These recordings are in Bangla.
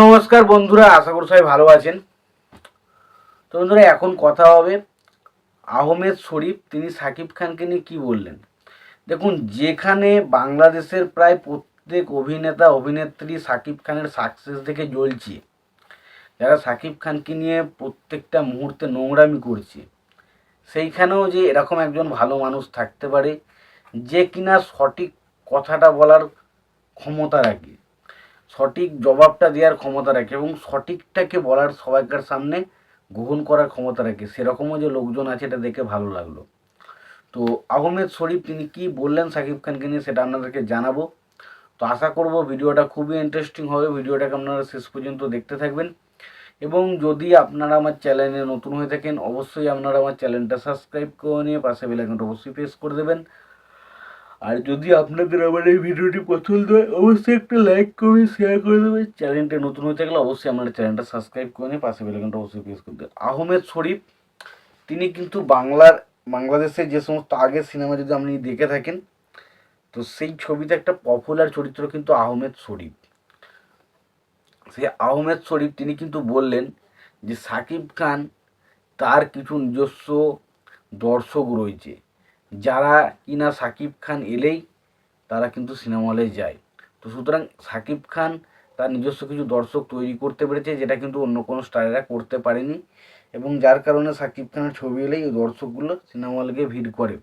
নমস্কার বন্ধুরা, আশা করি সবাই ভালো আছেন। তো বন্ধুরা, এখন কথা হবে আহমেদ শরীফ, তিনি সাকিব খানকে নিয়ে কি বললেন? দেখুন, যেখানে বাংলাদেশের প্রায় প্রত্যেক অভিনেতা, অভিনেত্রী সাকিব খানের সাকসেস দেখে জ্বলছে, যারা সাকিব খানকে নিয়ে প্রত্যেকটা মুহূর্তে নোংরামি করছে, সেইখানেও যে এরকম একজন ভালো মানুষ থাকতে পারে, যে কিনা সঠিক কথাটা বলার ক্ষমতা রাখে সঠিক জবাবটা দেওয়ার ক্ষমতা রাখে এবং সঠিকটাকে বলার সবাইকার সামনে গ্রহণ করার ক্ষমতা রাখে। সেরকমও যে লোকজন আছে, এটা দেখে ভালো লাগল। তো আহমেদ শরীফ, তিনি কি বললেন সাকিব খানকে নিয়ে সেটা আপনাদেরকে জানাব। তো আশা করব ভিডিওটা খুবই ইন্টারেস্টিং হবে। ভিডিওটাকে আপনারা শেষ পর্যন্ত দেখতে থাকবেন। এবং যদি আপনারা আমার চ্যানেলে নতুন হয়ে থাকেন, অবশ্যই আপনারা আমার চ্যানেলটা সাবস্ক্রাইব করে নিয়ে পাশে বেলাইকনটা অবশ্যই প্রেস করে দেবেন। আর যদি আপনাদের আমার এই ভিডিওটি পছন্দ হয়, অবশ্যই একটা লাইক করে শেয়ার করে দেবেন। চ্যানেলটা নতুন হয়ে থাকলে অবশ্যই আপনারা চ্যানেলটা সাবস্ক্রাইব করে নিয়ে পাশে বেলাইকনটা অবশ্যই প্রেস দেবেন আহমেদ শরীফ, তিনি কিন্তু বাংলার, বাংলাদেশের যে সমস্ত আগের সিনেমা যদি আপনি দেখে থাকেন, তো সেই ছবিতে একটা পপুলার চরিত্র কিন্তু আহমেদ শরীফ। সেই আহমেদ শরীফ তিনি কিন্তু বললেন যে সাকিব খান তার কিছু নিজস্ব দর্শক রয়েছে। যারা কিনা সাকিব খান এলেই তারা কিন্তু সিনেমা হলে যায়। তো সুতরাং সাকিব খান তার নিজস্ব কিছু দর্শক তৈরি করতে পেরেছে, যেটা কিন্তু অন্য কোনো স্টারেরা করতে পারেনি। এবং যার কারণে সাকিব খানের ছবি এলেই ওই দর্শকগুলো সিনেমা হলে ভিড় করে।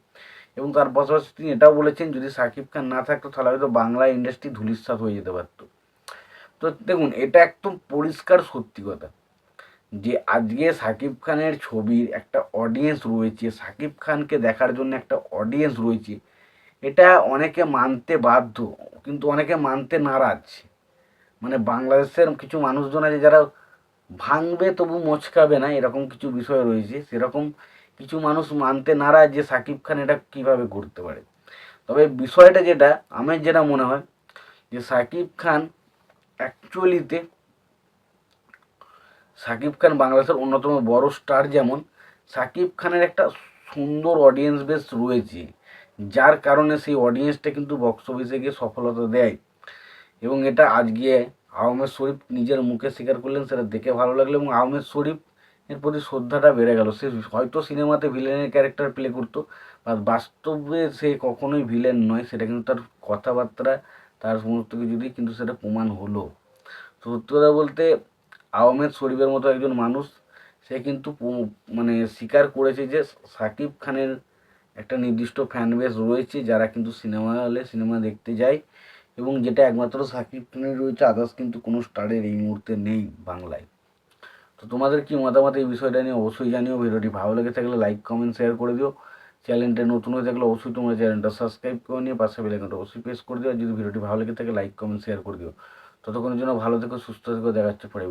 এবং তার পাশাপাশি তিনি এটাও বলেছেন, যদি সাকিব খান না থাকতো, তাহলে হয়তো বাংলা ইন্ডাস্ট্রি ধুলিস্বাদ হয়ে যেতে পারতো। তো দেখুন, এটা একদম পরিষ্কার সত্যি কথা। যে আজকে সাকিব খানের ছবির একটা অডিয়েন্স রয়েছে, সাকিব খানকে দেখার জন্য একটা অডিয়েন্স রয়েছে, এটা অনেকে মানতে বাধ্য, কিন্তু অনেকে মানতে নারাজ। মানে বাংলাদেশের কিছু মানুষজন আছে যারা ভাঙবে তবু মচকাবে না, এরকম কিছু বিষয় রয়েছে। সেরকম কিছু মানুষ মানতে নারাজ যে সাকিব খান এটা কীভাবে করতে পারে। তবে বিষয়টা যেটা, আমার যেটা মনে হয় যে সাকিব খান অ্যাকচুয়ালিতে সাকিব খান বাংলাদেশের অন্যতম বড় স্টার যেমন, সাকিব খানের একটা সুন্দর অডিয়েন্স বেস রয়েছে, যার কারণে সেই অডিয়েন্সটা কিন্তু বক্স অফিসে গিয়ে সফলতা দেয়। এবং এটা আজকে আহমেদ শরীফ নিজের মুখে স্বীকার করলেন, সেটা দেখে ভালো লাগল এবং আহমেদ শরীফ এর প্রতি শ্রদ্ধাটা বেড়ে গেল। সে হয়তো সিনেমাতে ভিলেনের ক্যারেক্টার প্লে করতো বা বাস্তবে সে কখনোই ভিলেন নয়, সেটা কিন্তু তার কথাবার্তা, তার সমস্ত কিছু দিয়ে কিন্তু সেটা প্রমাণ হলো। সত্যি কথা বলতে আহমেদ শরীফের মতো একজন মানুষ, সে কিন্তু মানে স্বীকার করেছে যে সাকিব খানের একটা নির্দিষ্ট ফ্যান বেস রয়েছে, যারা কিন্তু সিনেমা হলে সিনেমা দেখতে যায় এবং যেটা একমাত্র সাকিব খানের রয়েছে আদার্স কিন্তু কোনো স্টারের এই মুহূর্তে নেই বাংলায়। তো তোমাদের কি মতামত এই বিষয়টা নিয়ে অবশ্যই জানিও, ভিডিওটি ভালো লেগে থাকলে লাইক কমেন্ট শেয়ার করে দিও। চ্যানেলটা নতুন হয়ে থাকলে অবশ্যই তোমরা চ্যানেলটা সাবস্ক্রাইব করে নিয়ে পাশে বেলাইকনটা অবশ্যই প্রেস করে দিও। আর যদি ভিডিওটি ভালো লেগে থাকে লাইক কমেন্ট শেয়ার করে দিও। ততক্ষণের জন্য ভালো থেকো সুস্থ থেকো দেখাচ্ছে পরে